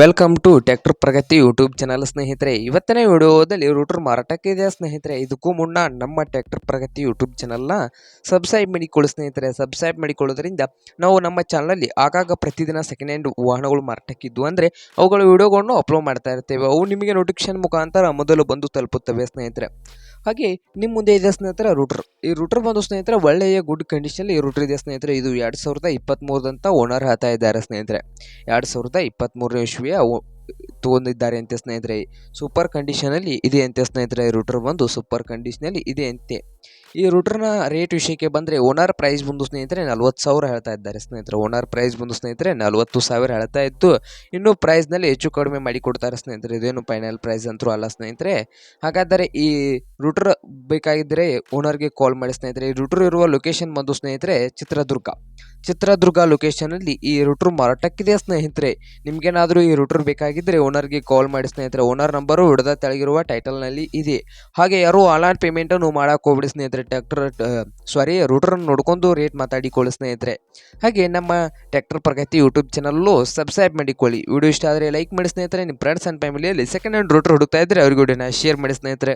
Welcome to tractor Pragati YouTube channel ಸ್ನೇಹಿತರೆ. ಇವತ್ತಿನ ವಿಡಿಯೋದಲ್ಲಿ ರೂಟರ್ ಮಾರಾಟಕ್ಕೆ ಇದೆ ಸ್ನೇಹಿತರೆ? ಇದಕ್ಕೂ ಮುನ್ನ ನಮ್ಮ ಟ್ಯಾಕ್ಟರ್ ಪ್ರಗತಿ ಯೂಟ್ಯೂಬ್ ಚಾನಲ್ನ ಸಬ್ಸ್ಕ್ರೈಬ್ ಮಾಡಿಕೊಳ್ಳಿ, ಸ್ನೇಹಿತರೆ. ಸಬ್ಸ್ಕ್ರೈಬ್ ಮಾಡಿಕೊಳ್ಳೋದ್ರಿಂದ ನಾವು ನಮ್ಮ ಚಾನಲಲ್ಲಿ ಆಗಾಗ ಪ್ರತಿದಿನ ಸೆಕೆಂಡ್ ಹ್ಯಾಂಡ್ ವಾಹನಗಳು ಮಾರಾಟಕ್ಕಿದ್ದು ಅಂದರೆ ಅವುಗಳ ವಿಡಿಯೋಗಳನ್ನು ಅಪ್ಲೋಡ್ ಮಾಡ್ತಾ ಇರ್ತೇವೆ. ಅವು ನಿಮಗೆ ನೋಟಿಫಿಕೇಶನ್ ಮುಖಾಂತರ ಮೊದಲು ಬಂದು ತಲುಪುತ್ತವೆ, ಸ್ನೇಹಿತರೆ. ಹಾಗೆ ನಿಮ್ಮ ಮುಂದೆ ಇದೆ ಸ್ನೇಹಿತರ ರೂಟರ್. ಈ ರೂಟರ್ ಬಂದು ಸ್ನೇಹಿತರೆ ಒಳ್ಳೆಯ ಗುಡ್ ಕಂಡೀಷನಲ್ಲಿ ಈ ರೂಟರ್ ಇದೆ ಸ್ನೇಹಿತರೆ. ಇದು ಎರಡು ಸಾವಿರದ ಇಪ್ಪತ್ತ್ಮೂರದಂತ ಓನರ್ ಹಾತಾ ಇದ್ದಾರೆ ಸ್ನೇಹಿತರೆ. ಎರಡು ಸಾವಿರದ ಇಪ್ಪತ್ತ್ಮೂರನೇ ಇಶ್ವಿಯ ತೊಗೊಂಡಿದ್ದಾರೆ ಅಂತೆ ಸ್ನೇಹಿತರೆ. ಸೂಪರ್ ಕಂಡೀಷನಲ್ಲಿ ಇದೆ ಅಂತೆ ಸ್ನೇಹಿತರೆ ರೂಟರ್ ಬಂದು ಸೂಪರ್ ಕಂಡೀಷನಲ್ಲಿ ಇದೆ ಅಂತೆ. ಈ ರೂಟರ್ನ ರೇಟ್ ವಿಷಯಕ್ಕೆ ಬಂದರೆ ಓನರ್ ಪ್ರೈಸ್ ಬಂದು ಸ್ನೇಹಿತರೆ ನಲ್ವತ್ತು ಸಾವಿರ ಹೇಳ್ತಾ ಇದ್ದಾರೆ ಸ್ನೇಹಿತರೆ. ಓನರ್ ಪ್ರೈಸ್ ಬಂದು ಸ್ನೇಹಿತರೆ ನಲ್ವತ್ತು ಸಾವಿರ ಹೇಳ್ತಾ ಇತ್ತು ಇನ್ನು ಪ್ರೈಸ್ನಲ್ಲಿ ಹೆಚ್ಚು ಕಡಿಮೆ ಮಾಡಿ ಕೊಡ್ತಾರೆ ಸ್ನೇಹಿತರೆ. ಇದೇನು ಫೈನಲ್ ಪ್ರೈಸ್ ಅಂತೂ ಅಲ್ಲ ಸ್ನೇಹಿತರೆ. ಹಾಗಾದರೆ ಈ ರೂಟರ್ ಬೇಕಾಗಿದ್ದರೆ ಓನರ್ಗೆ ಕಾಲ್ ಮಾಡಿ ಸ್ನೇಹಿತರೆ. ಈ ರೂಟರ್ ಇರುವ ಲೊಕೇಶನ್ ಬಂದು ಸ್ನೇಹಿತರೆ ಚಿತ್ರದುರ್ಗ. ಚಿತ್ರದುರ್ಗ ಲೊಕೇಶನಲ್ಲಿ ಈ ರೂಟರ್ ಮಾರಾಟಕ್ಕಿದೆ ಸ್ನೇಹಿತರೆ. ನಿಮಗೇನಾದರೂ ಈ ರೂಟರ್ ಬೇಕಾಗಿದ್ದರೆ ಓನರ್ಗೆ ಕಾಲ್ ಮಾಡಿ ಸ್ನೇಹಿತರೆ. ಓನರ್ ನಂಬರು ಹಿಡಿದ ತೆಳಗಿರುವ ಟೈಟಲ್ನಲ್ಲಿ ಇದೆ. ಹಾಗೆ ಯಾರು ಆನ್ಲೈನ್ ಪೇಮೆಂಟನ್ನು ಮಾಡೋಕೆ ಹೋಗ್ಬಿಡಿ ಸ್ನೇಹಿತರೆ. ಟ್ಯಾಕ್ಟರ್ ಸಾರಿ ರೂಟ್ರನ್ನು ನೋಡ್ಕೊಂಡು ರೇಟ್ ಮಾತಾಡಿಕೊಳ್ಳಿ ಸ್ನೇಹಿತರೆ. ಹಾಗೆ ನಮ್ಮ tractor Pragati YouTube channel subscribe ಮಾಡಿಕೊಳ್ಳಿ. ವಿಡಿಯೋ ಇಷ್ಟ ಆದರೆ ಲೈಕ್ ಮಾಡಿ ಸ್ನೇಹಿತರೆ. ನಿಮ್ಮ ಫ್ರೆಂಡ್ಸ್ ಆ್ಯಂಡ್ ಫ್ಯಾಮಿಲಿಯಲ್ಲಿ ಸೆಕೆಂಡ್ ಹ್ಯಾಂಡ್ ರೂಟರ್ ಹುಡುಕ್ತಾ ಇದ್ದರೆ ಅವ್ರಿಗೂ ವಿಡಿಯೋನ ಶೇರ್ ಮಾಡಿ ಸ್ನೇಹಿತರೆ.